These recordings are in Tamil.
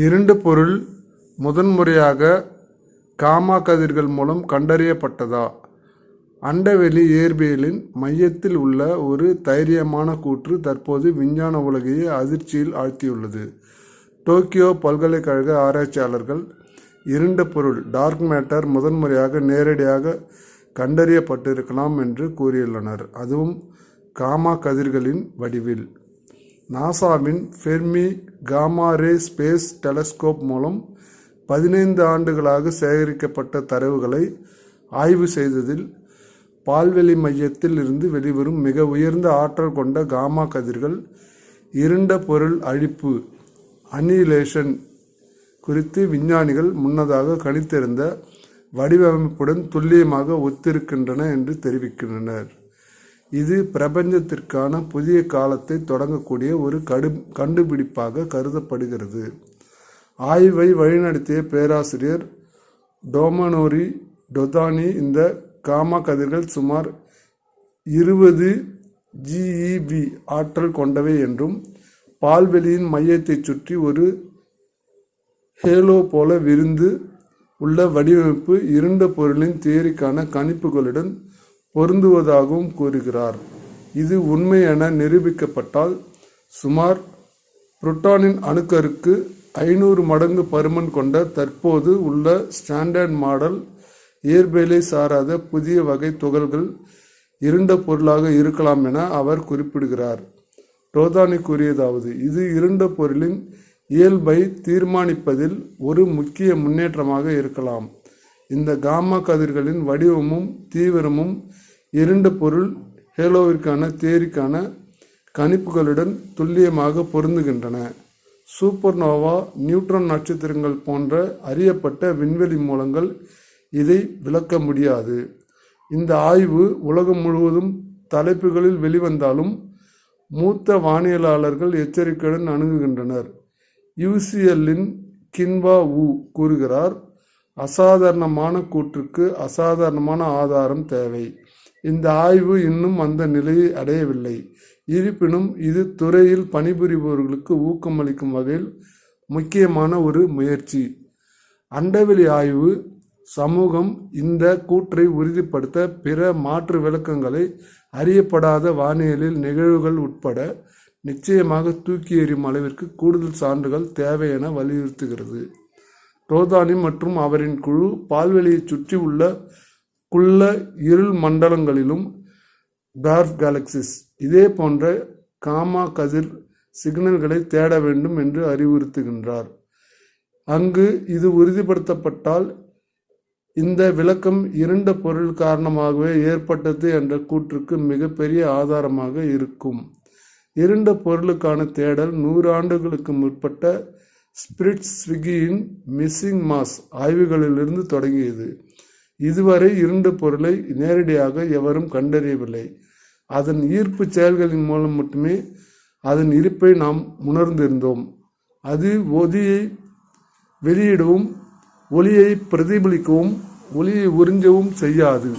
இருண்ட பொருள் முதன்முறையாக காமா கதிர்கள் மூலம் கண்டறியப்பட்டதா? அண்டவெளி இயற்பியலின் மையத்தில் உள்ள ஒரு தைரியமான கூற்று தற்போது விஞ்ஞான உலகையே அதிர்ச்சியில் ஆழ்த்தியுள்ளது. டோக்கியோ பல்கலைக்கழக ஆராய்ச்சியாளர்கள் இருண்ட பொருள் டார்க் மேட்டர் முதன்முறையாக நேரடியாக கண்டறியப்பட்டிருக்கலாம் என்று கூறியுள்ளனர். அதுவும் காமா கதிர்களின் வடிவில். நாசாவின் Fermi gamma ray space telescope மூலம் பதினைந்து ஆண்டுகளாக சேகரிக்கப்பட்ட தரவுகளை ஆய்வு செய்ததில் பால்வெளி மையத்தில் இருந்து வெளிவரும் மிக உயர்ந்த ஆற்றல் கொண்ட காமா கதிர்கள் இருண்ட பொருள் அழிப்பு அனிலேஷன் குறித்து விஞ்ஞானிகள் முன்னதாக கணித்திருந்த வடிவமைப்புடன் துல்லியமாக ஒத்திருக்கின்றன என்று தெரிவிக்கின்றனர். இது பிரபஞ்சத்திற்கான புதிய காலத்தை தொடங்கக்கூடிய ஒரு கடு கண்டுபிடிப்பாக கருதப்படுகிறது. ஆய்வை வழிநடத்திய பேராசிரியர் டோமனோரி டொதானி இந்த காமா கதிர்கள் சுமார் இருபது ஜிஇபி ஆற்றல் கொண்டவை என்றும் பால்வெளியின் மையத்தைச் சுற்றி ஒரு ஹேலோ போல விருந்து உள்ள வடிவமைப்பு இருண்ட பொருளின் தியரிக்கான கணிப்புகளுடன் பொருந்துவதாகவும் கூறுகிறார். இது உண்மை என நிரூபிக்கப்பட்டால் சுமார் புரோட்டானின் அணுக்கருக்கு ஐநூறு மடங்கு பருமன் கொண்ட தற்போது உள்ள ஸ்டாண்டர்ட் மாடல் இயற்பியலை சாராத புதிய வகை துகள்கள் இருண்ட பொருளாக இருக்கலாம் என அவர் குறிப்பிடுகிறார். ரோதானி கூறியதாவது இது இருண்ட பொருளின் இயல்பை தீர்மானிப்பதில் ஒரு முக்கிய முன்னேற்றமாக இருக்கலாம். இந்த காமா கதிர்களின் வடிவமும் தீவிரமும் இருண்ட பொருள் ஹேலோவிற்கான தேரிக்கான கணிப்புகளுடன் துல்லியமாக பொருந்துகின்றன. சூப்பர்னோவா நியூட்ரான் நட்சத்திரங்கள் போன்ற அறியப்பட்ட விண்வெளி மூலங்கள் இதை விளக்க முடியாது. இந்த ஆய்வு உலகம் முழுவதும் தலைப்புகளில் வெளிவந்தாலும் மூத்த வானியலாளர்கள் எச்சரிக்கையுடன் அணுகுகின்றனர். யூசிஎல்லின் கின்வா உ கூறுகிறார் அசாதாரணமான கூற்றுக்கு அசாதாரணமான ஆதாரம் தேவை. இந்த ஆய்வு இன்னும் அந்த நிலையை அடையவில்லை. இருப்பினும் இது துறையில் பணிபுரிபவர்களுக்கு ஊக்கமளிக்கும் வகையில் முக்கியமான ஒரு முயற்சி. அண்டவெளி ஆய்வு சமூகம் இந்த கூற்றை உறுதிப்படுத்த பிற மாற்று விளக்கங்களை அறியப்படாத வானியலில் நிகழ்வுகள் உட்பட நிச்சயமாக தூக்கி எறியும் அளவிற்கு கூடுதல் சான்றுகள் தேவை என வலியுறுத்துகிறது. ரோதானி மற்றும் அவரின் குழு பால்வெளியைச் சுற்றி உள்ள குள்ள இருள் மண்டலங்களிலும் டார்ஃப் கேலக்சிஸ். இதே போன்ற காமா கதிர் சிக்னல்களை தேட வேண்டும் என்று அறிவுறுத்துகின்றார். அங்கு இது உறுதிப்படுத்தப்பட்டால் இந்த விளக்கம் இருண்ட பொருள் காரணமாகவே ஏற்பட்டது என்ற கூற்றுக்கு மிகப்பெரிய ஆதாரமாக இருக்கும். இருண்ட பொருளுக்கான தேடல் நூறு ஆண்டுகளுக்கு முற்பட்ட ஸ்பிரிட் ஸ்விக்கியின் மிஸ்ஸிங் மாஸ் ஆய்வுகளிலிருந்து தொடங்கியது. இதுவரை இருண்ட பொருளை நேரடியாக எவரும் கண்டறியவில்லை. அதன் ஈர்ப்பு செயல்களின் மூலம் மட்டுமே அதன் இருப்பை நாம் உணர்ந்திருந்தோம். அது ஒதியை வெளியிடவும் ஒளியை பிரதிபலிக்கவும் ஒளியை உறிஞ்சவும் செய்யாது.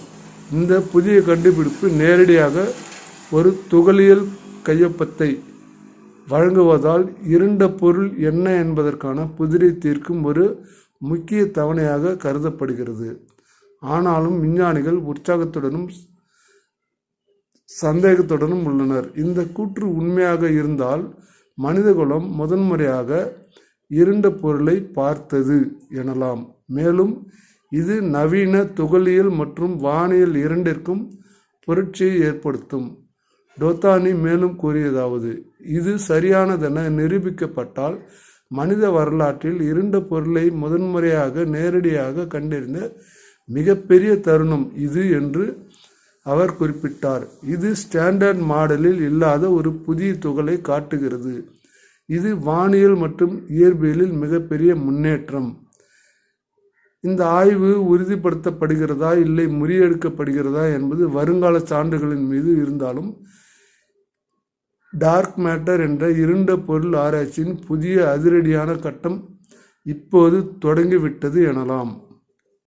இந்த புதிய கண்டுபிடிப்பு நேரடியாக ஒரு துகளியல் கையொப்பத்தை வழங்குவதால் இருண்ட பொருள் என்ன என்பதற்கான புதிரை தீர்க்கும் ஒரு முக்கிய தவணையாக கருதப்படுகிறது. ஆனாலும் விஞ்ஞானிகள் உற்சாகத்துடனும் சந்தேகத்துடனும் உள்ளனர். இந்த கூற்று உண்மையாக இருந்தால் மனிதகுலம் முதன்முறையாக இருண்ட பொருளை பார்த்தது எனலாம். மேலும் இது நவீன துகளியல் மற்றும் வானியல் இரண்டிற்கும் புரட்சியை ஏற்படுத்தும். டோத்தானி மேலும் கூறியதாவது இது சரியானதென நிரூபிக்கப்பட்டால் மனித வரலாற்றில் இருண்ட பொருளை முதன்முறையாக நேரடியாக கண்டறிந்த மிகப்பெரிய தருணம் இது என்று அவர் குறிப்பிட்டார். இது ஸ்டாண்டர்ட் மாடலில் இல்லாத ஒரு புதிய துகளை காட்டுகிறது. இது வானியல் மற்றும் இயற்பியலில் மிகப்பெரிய முன்னேற்றம். இந்த ஆய்வு உறுதிப்படுத்தப்படுகிறதா இல்லை முறியெடுக்கப்படுகிறதா என்பது வருங்கால சான்றுகளின் மீது இருந்தாலும் டார்க் மேட்டர் என்ற இருண்ட பொருள் ஆராய்ச்சியின் புதிய அதிரடியான கட்டம் இப்போது தொடங்கிவிட்டது எனலாம்.